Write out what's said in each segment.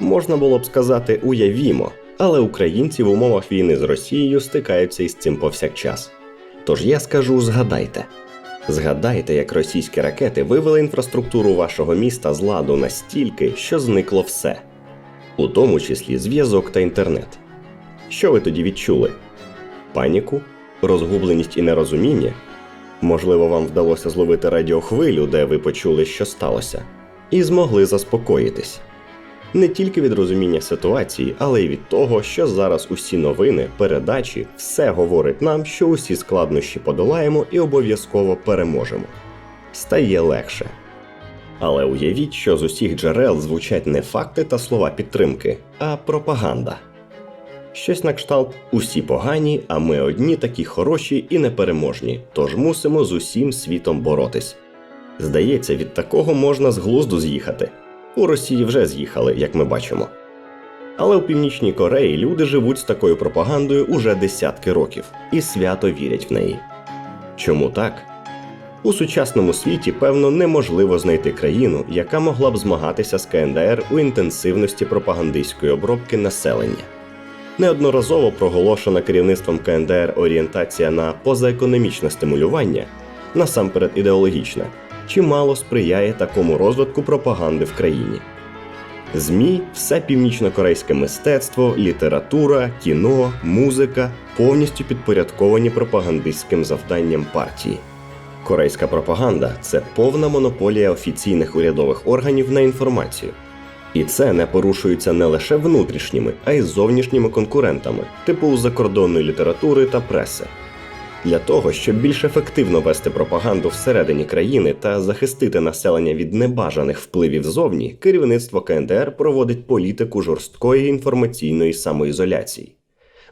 Можна було б сказати уявімо, але українці в умовах війни з Росією стикаються із цим повсякчас. Тож я скажу згадайте. Згадайте, як російські ракети вивели інфраструктуру вашого міста з ладу настільки, що зникло все, у тому числі зв'язок та інтернет. Що ви тоді відчули? Паніку, розгубленість і нерозуміння? Можливо, вам вдалося зловити радіохвилю, де ви почули, що сталося, і змогли заспокоїтись. Не тільки від розуміння ситуації, але й від того, що зараз усі новини, передачі, все говорить нам, що усі складнощі подолаємо і обов'язково переможемо. Стає легше. Але уявіть, що з усіх джерел звучать не факти та слова підтримки, а пропаганда. Щось на кшталт усі погані, а ми одні такі хороші і непереможні, тож мусимо з усім світом боротись. Здається, від такого можна з глузду з'їхати. У Росії вже з'їхали, як ми бачимо. Але у Північній Кореї люди живуть з такою пропагандою уже десятки років і свято вірять в неї. Чому так? У сучасному світі, певно, неможливо знайти країну, яка могла б змагатися з КНДР у інтенсивності пропагандистської обробки населення. Неодноразово проголошена керівництвом КНДР орієнтація на позаекономічне стимулювання, насамперед ідеологічне, чимало сприяє такому розвитку пропаганди в країні. ЗМІ, все північнокорейське мистецтво, література, кіно, музика повністю підпорядковані пропагандистським завданням партії. Корейська пропаганда це повна монополія офіційних урядових органів на інформацію. І це не порушується не лише внутрішніми, а й зовнішніми конкурентами, типу закордонної літератури та преси. Для того, щоб більш ефективно вести пропаганду всередині країни та захистити населення від небажаних впливів зовні, керівництво КНДР проводить політику жорсткої інформаційної самоізоляції.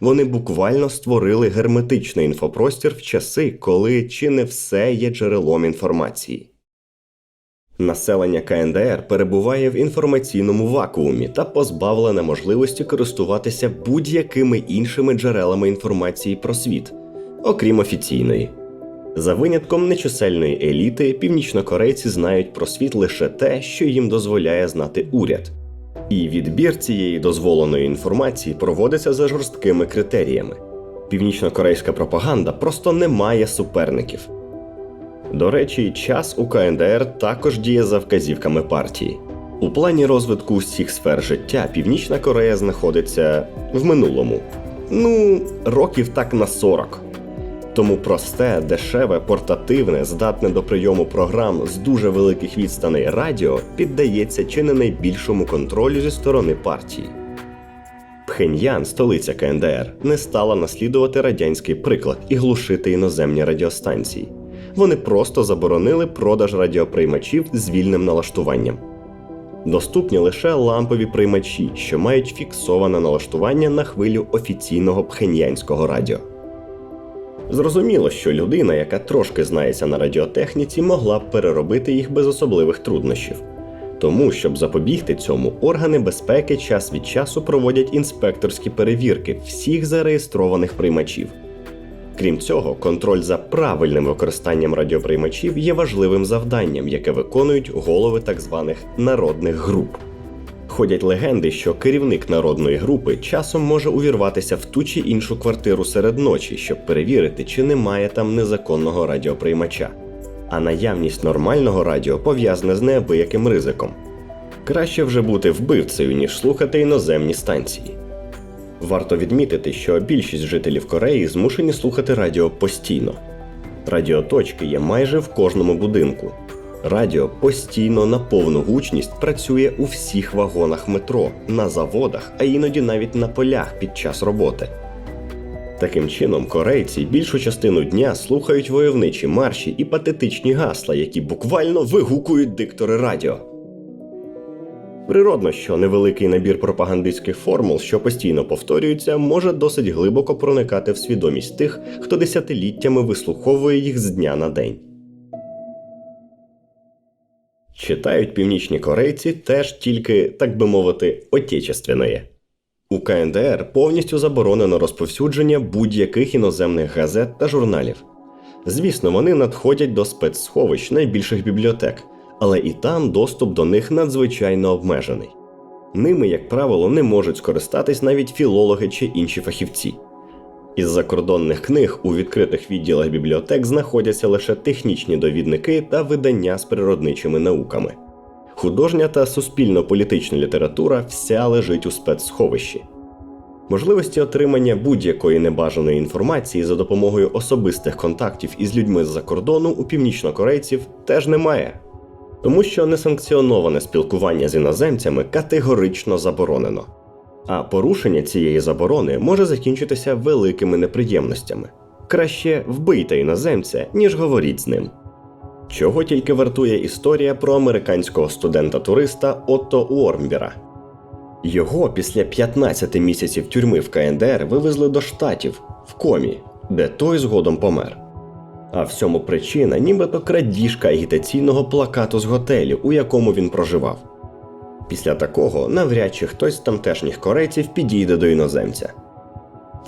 Вони буквально створили герметичний інфопростір в часи, коли чи не все є джерелом інформації. Населення КНДР перебуває в інформаційному вакуумі та позбавлене можливості користуватися будь-якими іншими джерелами інформації про світ, окрім офіційної. За винятком нечисельної еліти, північнокорейці знають про світ лише те, що їм дозволяє знати уряд. І відбір цієї дозволеної інформації проводиться за жорсткими критеріями. Північнокорейська пропаганда просто не має суперників. До речі, час у КНДР також діє за вказівками партії. У плані розвитку усіх сфер життя Північна Корея знаходиться в минулому. Ну, років так на 40. Тому просте, дешеве, портативне, здатне до прийому програм з дуже великих відстаней радіо піддається чи не найбільшому контролю зі сторони партії. Пхеньян, столиця КНДР, не стала наслідувати радянський приклад і глушити іноземні радіостанції. Вони просто заборонили продаж радіоприймачів з вільним налаштуванням. Доступні лише лампові приймачі, що мають фіксоване налаштування на хвилю офіційного пхеньянського радіо. Зрозуміло, що людина, яка трошки знається на радіотехніці, могла б переробити їх без особливих труднощів. Тому, щоб запобігти цьому, органи безпеки час від часу проводять інспекторські перевірки всіх зареєстрованих приймачів. Крім цього, контроль за правильним використанням радіоприймачів є важливим завданням, яке виконують голови так званих народних груп. Ходять легенди, що керівник народної групи часом може увірватися в ту чи іншу квартиру серед ночі, щоб перевірити, чи немає там незаконного радіоприймача. А наявність нормального радіо пов'язана з неабияким ризиком. Краще вже бути вбивцею, ніж слухати іноземні станції. Варто відмітити, що більшість жителів Кореї змушені слухати радіо постійно. Радіоточки є майже в кожному будинку. Радіо постійно на повну гучність працює у всіх вагонах метро, на заводах, а іноді навіть на полях під час роботи. Таким чином, корейці більшу частину дня слухають войовничі марші і патетичні гасла, які буквально вигукують диктори радіо. Природно, що невеликий набір пропагандистських формул, що постійно повторюються, може досить глибоко проникати в свідомість тих, хто десятиліттями вислуховує їх з дня на день. Читають північні корейці теж тільки, так би мовити, отечественної. У КНДР повністю заборонено розповсюдження будь-яких іноземних газет та журналів. Звісно, вони надходять до спецсховищ найбільших бібліотек, але і там доступ до них надзвичайно обмежений. Ними, як правило, не можуть скористатись навіть філологи чи інші фахівці. Із закордонних книг у відкритих відділах бібліотек знаходяться лише технічні довідники та видання з природничими науками. Художня та суспільно-політична література вся лежить у спецсховищі. Можливості отримання будь-якої небажаної інформації за допомогою особистих контактів із людьми з-за кордону у північнокорейців теж немає, тому що несанкціоноване спілкування з іноземцями категорично заборонено. А порушення цієї заборони може закінчитися великими неприємностями. Краще вбийте іноземця, ніж говоріть з ним. Чого тільки вартує історія про американського студента-туриста Отто Уормбіра. Його після 15 місяців тюрми в КНДР вивезли до штатів в комі, де той згодом помер. А всьому причина нібито крадіжка агітаційного плакату з готелю, у якому він проживав. Після такого навряд чи хтось з тамтешніх корейців підійде до іноземця.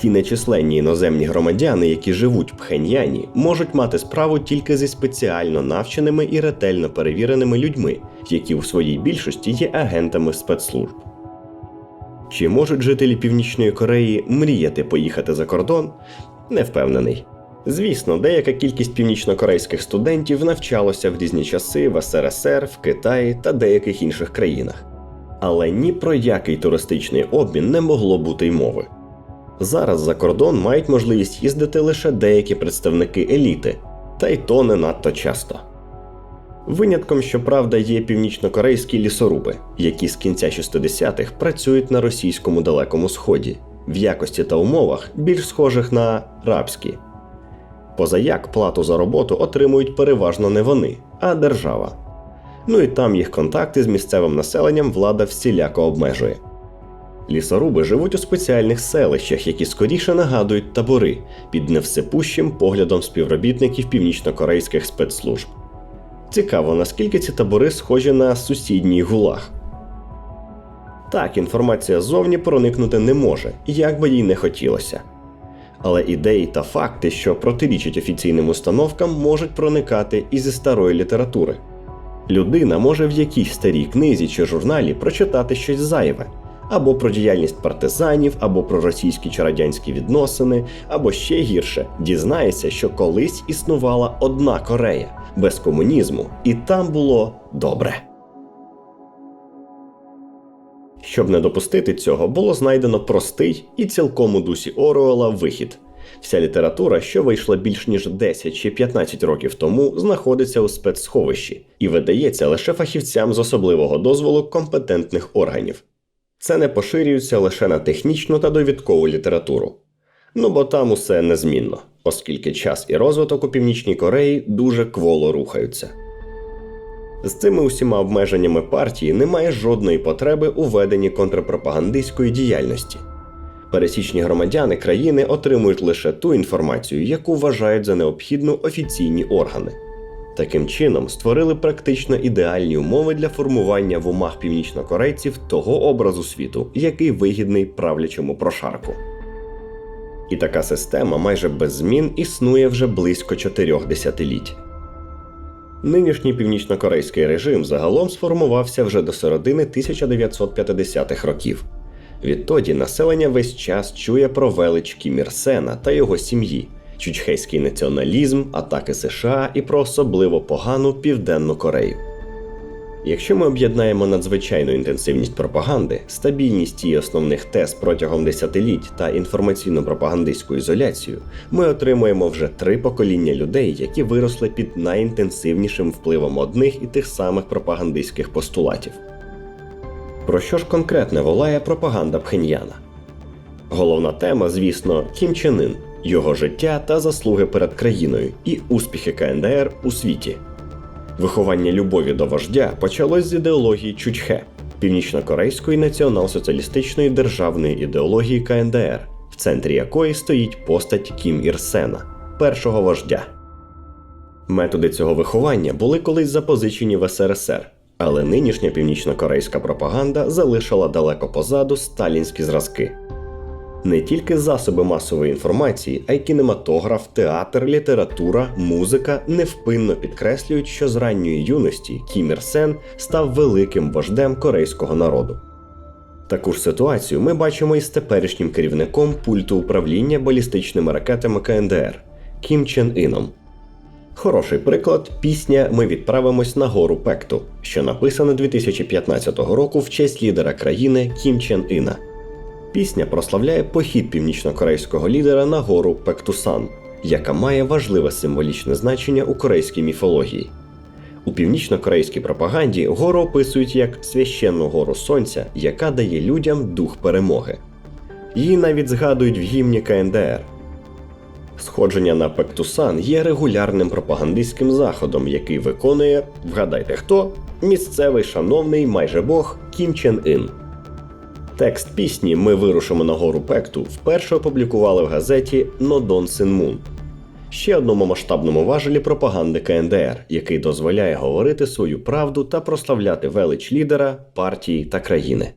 Ті нечисленні іноземні громадяни, які живуть в Пхеньяні, можуть мати справу тільки зі спеціально навченими і ретельно перевіреними людьми, які у своїй більшості є агентами спецслужб. Чи можуть жителі Північної Кореї мріяти поїхати за кордон? Не впевнений. Звісно, деяка кількість північнокорейських студентів навчалося в різні часи в СРСР, в Китаї та деяких інших країнах. Але ні про який туристичний обмін не могло бути й мови. Зараз за кордон мають можливість їздити лише деякі представники еліти, та й то не надто часто. Винятком, щоправда, є північнокорейські лісоруби, які з кінця 60-х працюють на російському далекому сході, в якості та умовах більш схожих на рабські. Позаяк плату за роботу отримують переважно не вони, а держава. Ну і там їх контакти з місцевим населенням влада всіляко обмежує. Лісоруби живуть у спеціальних селищах, які скоріше нагадують табори під невсепущим поглядом співробітників північнокорейських спецслужб. Цікаво, наскільки ці табори схожі на сусідній гулаг. Так, інформація ззовні проникнути не може, як би їй не хотілося. Але ідеї та факти, що протирічать офіційним установкам, можуть проникати і зі старої літератури. Людина може в якійсь старій книзі чи журналі прочитати щось зайве, або про діяльність партизанів, або про російські чи радянські відносини, або ще гірше дізнається, що колись існувала одна Корея без комунізму, і там було добре. Щоб не допустити цього, було знайдено простий і цілком у дусі Оруела вихід. Вся література, що вийшла більш ніж 10 чи 15 років тому, знаходиться у спецсховищі і видається лише фахівцям з особливого дозволу компетентних органів. Це не поширюється лише на технічну та довідкову літературу. Ну бо там усе незмінно, оскільки час і розвиток у Північній Кореї дуже кволо рухаються. З цими усіма обмеженнями партії немає жодної потреби у веденні контрпропагандистської діяльності. Пересічні громадяни країни отримують лише ту інформацію, яку вважають за необхідну офіційні органи. Таким чином створили практично ідеальні умови для формування в умах північнокорейців того образу світу, який вигідний правлячому прошарку. І така система майже без змін існує вже близько чотирьох десятиліть. Нинішній північнокорейський режим загалом сформувався вже до середини 1950-х років. Відтоді населення весь час чує про велич Кім Ір Сена та його сім'ї, чучхейський націоналізм, атаки США і про особливо погану Південну Корею. Якщо ми об'єднаємо надзвичайну інтенсивність пропаганди, стабільність її основних тез протягом десятиліть та інформаційно-пропагандистську ізоляцію, ми отримуємо вже три покоління людей, які виросли під найінтенсивнішим впливом одних і тих самих пропагандистських постулатів. Про що ж конкретне волає пропаганда Пхеньяна? Головна тема, звісно, Кім Чен Ын, його життя та заслуги перед країною і успіхи КНДР у світі. Виховання любові до вождя почалось з ідеології Чучхе, північнокорейської націонал-соціалістичної державної ідеології КНДР, в центрі якої стоїть постать Кім Ір Сена, першого вождя. Методи цього виховання були колись запозичені в СРСР, але нинішня північнокорейська пропаганда залишила далеко позаду сталінські зразки. Не тільки засоби масової інформації, а й кінематограф, театр, література, музика невпинно підкреслюють, що з ранньої юності Кім Ір Сен став великим вождем корейського народу. Таку ж ситуацію ми бачимо із теперішнім керівником пульту управління балістичними ракетами КНДР Кім Чен Іном. Хороший приклад пісня Ми відправимось на гору Пекту, що написана 2015 року в честь лідера країни Кім Чен Іна. Пісня прославляє похід північнокорейського лідера на гору Пектусан, яка має важливе символічне значення у корейській міфології. У північно-корейській пропаганді гору описують як священну гору сонця, яка дає людям дух перемоги. Її навіть згадують в гімні КНДР. Сходження на Пектусан є регулярним пропагандистським заходом, який виконує, вгадайте хто, місцевий шановний майже бог Кім Чен Ін. Текст пісні Ми вирушимо на гору Пекту вперше опублікували в газеті Нодон Синмун, ще одному масштабному важелі пропаганди КНДР, який дозволяє говорити свою правду та прославляти велич лідера, партії та країни.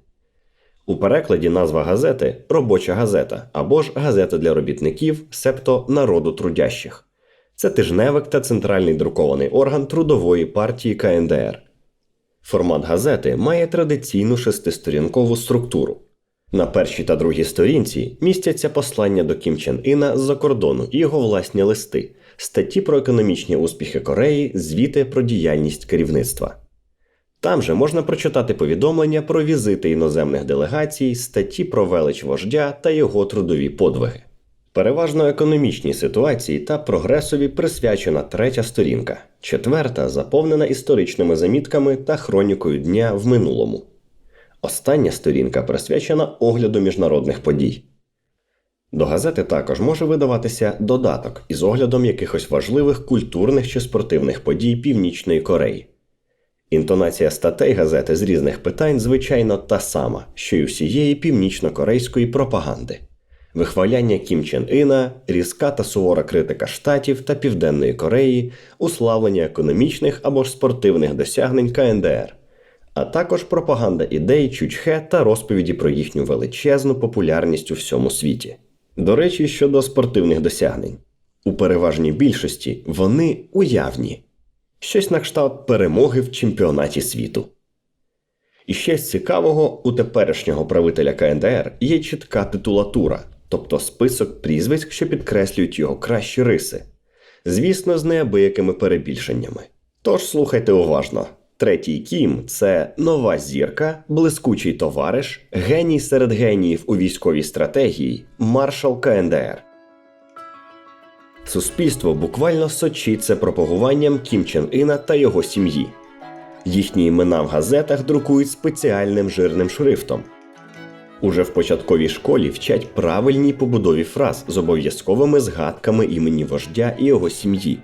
У перекладі назва газети робоча газета або ж газета для робітників, себто народу трудящих. Це тижневик та центральний друкований орган трудової партії КНДР. Формат газети має традиційну шестисторінкову структуру. На першій та другій сторінці містяться послання до Кім Чен Іна з-за кордону і його власні листи, статті про економічні успіхи Кореї, звіти про діяльність керівництва. Там же можна прочитати повідомлення про візити іноземних делегацій, статті про велич вождя та його трудові подвиги. Переважно економічній ситуації та прогресові присвячена третя сторінка, четверта заповнена історичними замітками та хронікою дня в минулому. Остання сторінка присвячена огляду міжнародних подій. До газети також може видаватися додаток із оглядом якихось важливих культурних чи спортивних подій Північної Кореї. Інтонація статей газети з різних питань, звичайно, та сама, що й усієї північно-корейської пропаганди. Вихваляння Кім Чен Іна, різка та сувора критика Штатів та Південної Кореї, уславлення економічних або ж спортивних досягнень КНДР, а також пропаганда ідей Чучхе та розповіді про їхню величезну популярність у всьому світі. До речі, щодо спортивних досягнень, у переважній більшості вони уявні щось на кшталт перемоги в чемпіонаті світу. І ще з цікавого, у теперішнього правителя КНДР є чітка титулатура, тобто список прізвиськ, що підкреслюють його кращі риси. Звісно, з неабиякими перебільшеннями. Тож слухайте уважно. Третій Кім це нова зірка, блискучий товариш, геній серед геніїв у військовій стратегії, маршал КНДР. Суспільство буквально сочиться пропагуванням Кім Чен Іна та його сім'ї. Їхні імена в газетах друкують спеціальним жирним шрифтом. Уже в початковій школі вчать правильній побудові фраз з обов'язковими згадками імені вождя і його сім'ї.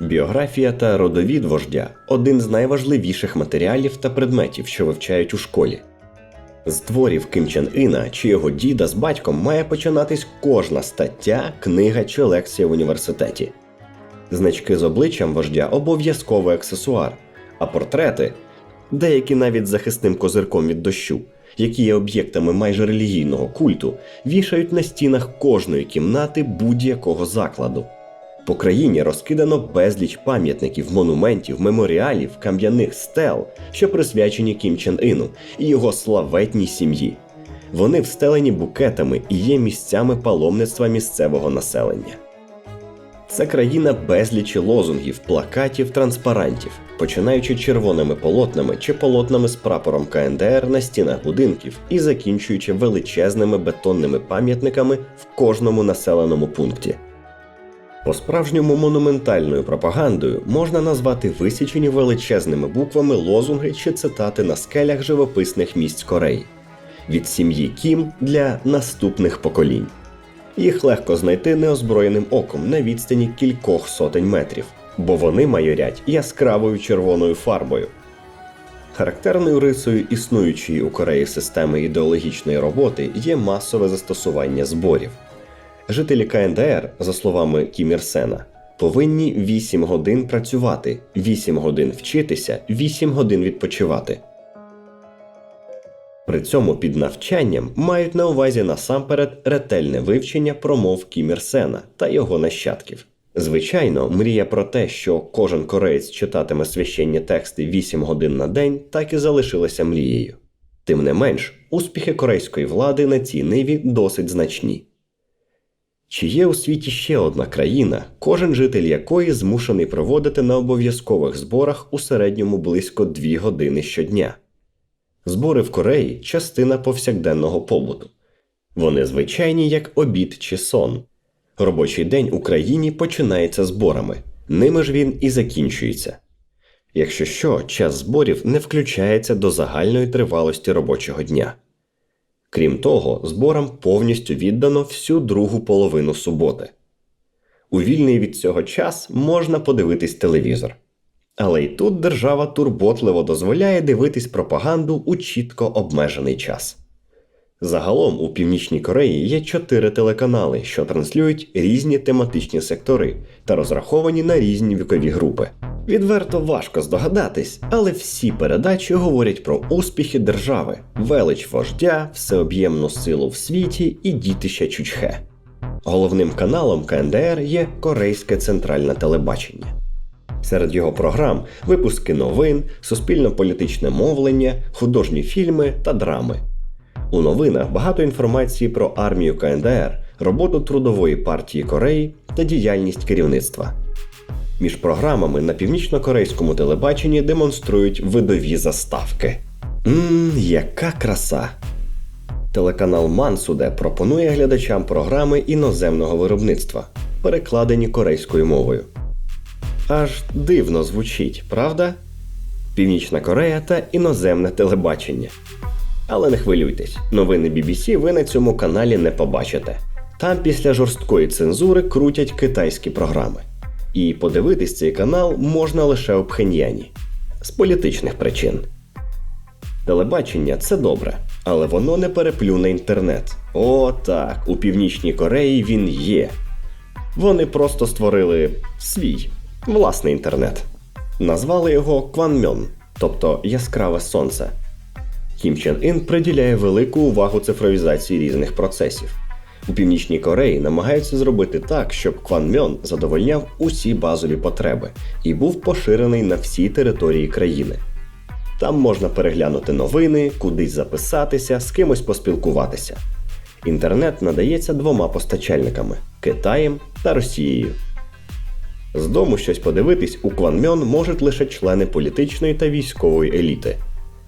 Біографія та родовід вождя один з найважливіших матеріалів та предметів, що вивчають у школі. З творів Ким Чен Іна чи його діда з батьком має починатись кожна стаття, книга чи лекція в університеті. Значки з обличчям вождя обов'язковий аксесуар, а портрети, деякі навіть захисним козирком від дощу, які є об'єктами майже релігійного культу, вішають на стінах кожної кімнати будь-якого закладу. По країні розкидано безліч пам'ятників, монументів, меморіалів, кам'яних стел, що присвячені Кім Чен Іну і його славетній сім'ї. Вони встелені букетами і є місцями паломництва місцевого населення. Це країна безлічі лозунгів, плакатів, транспарантів, починаючи червоними полотнами чи полотнами з прапором КНДР на стінах будинків і закінчуючи величезними бетонними пам'ятниками в кожному населеному пункті. По-справжньому монументальною пропагандою можна назвати висічені величезними буквами лозунги чи цитати на скелях живописних місць Кореї від сім'ї Кім для наступних поколінь. Їх легко знайти неозброєним оком на відстані кількох сотень метрів, бо вони майорять яскравою червоною фарбою. Характерною рисою існуючої у Кореї системи ідеологічної роботи є масове застосування зборів. Жителі КНДР, за словами Кім Ір Сена, повинні 8 годин працювати, 8 годин вчитися, 8 годин відпочивати. При цьому під навчанням мають на увазі насамперед ретельне вивчення промов Кім Ір Сена та його нащадків. Звичайно, мрія про те, що кожен кореєць читатиме священні тексти 8 годин на день, так і залишилася мрією. Тим не менш, успіхи корейської влади на цій ниві досить значні. Чи є у світі ще одна країна, кожен житель якої змушений проводити на обов'язкових зборах у середньому близько 2 години щодня? Збори в Кореї частина повсякденного побуту. Вони звичайні як обід чи сон. Робочий день у країні починається зборами, ними ж він і закінчується. Якщо що, час зборів не включається до загальної тривалості робочого дня. Крім того, зборам повністю віддано всю другу половину суботи. У вільний від цього час можна подивитись телевізор. Але й тут держава турботливо дозволяє дивитись пропаганду у чітко обмежений час. Загалом у Північній Кореї є чотири телеканали, що транслюють різні тематичні сектори та розраховані на різні вікові групи. Відверто важко здогадатись, але всі передачі говорять про успіхи держави, велич вождя, всеоб'ємну силу в світі і дітища Чучхе. Головним каналом КНДР є Корейське центральне телебачення. Серед його програм випуски новин, суспільно-політичне мовлення, художні фільми та драми. У новинах багато інформації про армію КНДР, роботу Трудової партії Кореї та діяльність керівництва. Між програмами на північно-корейському телебаченні демонструють видові заставки. Ммм, яка краса! Телеканал Мансуде пропонує глядачам програми іноземного виробництва, перекладені корейською мовою. Аж дивно звучить, правда? Північна Корея та іноземне телебачення. Але не хвилюйтесь, новини BBC ви на цьому каналі не побачите. Там після жорсткої цензури крутять китайські програми. І подивитись цей канал можна лише у Пхеньяні з політичних причин. Телебачення це добре, але воно не переплюне інтернет. О, так, у Північній Кореї він є. Вони просто створили свій власний інтернет. Назвали його Кванмьон, тобто яскраве сонце. Кім Чен Ін приділяє велику увагу цифровізації різних процесів. У Північній Кореї намагаються зробити так, щоб Кванмьон задовольняв усі базові потреби і був поширений на всій території країни. Там можна переглянути новини, кудись записатися, з кимось поспілкуватися. Інтернет надається двома постачальниками Китаєм та Росією. З дому щось подивитись у Кванмьон можуть лише члени політичної та військової еліти.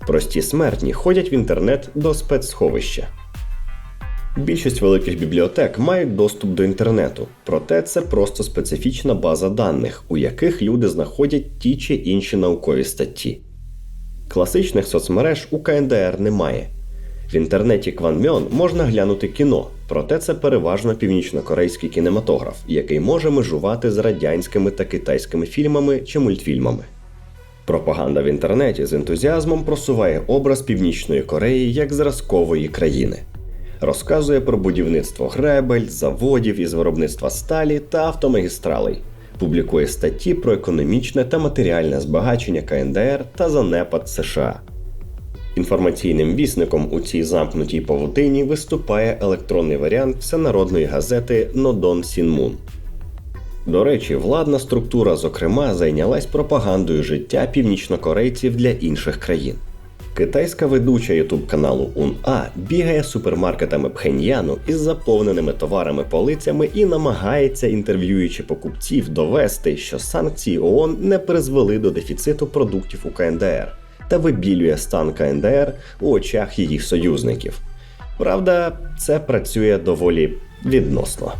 Прості смертні ходять в інтернет до спецсховища. Більшість великих бібліотек мають доступ до інтернету, проте це просто специфічна база даних, у яких люди знаходять ті чи інші наукові статті. Класичних соцмереж у КНДР немає. В інтернеті Кванмьон можна глянути кіно, проте це переважно північнокорейський кінематограф, який може межувати з радянськими та китайськими фільмами чи мультфільмами. Пропаганда в інтернеті з ентузіазмом просуває образ Північної Кореї як зразкової країни. Розказує про будівництво гребель, заводів із виробництва сталі та автомагістралей, публікує статті про економічне та матеріальне збагачення КНДР та занепад США. Інформаційним вісником у цій замкнутій павутині виступає електронний варіант всенародної газети Нодон Сінмун. До речі, владна структура, зокрема, зайнялась пропагандою життя північнокорейців для інших країн. Китайська ведуча ютуб каналу УНА бігає супермаркетами Пхеньяну із заповненими товарами полицями і намагається, інтерв'юючи покупців, довести, що санкції ООН не призвели до дефіциту продуктів у КНДР та вибілює стан КНДР у очах її союзників. Правда, це працює доволі відносно.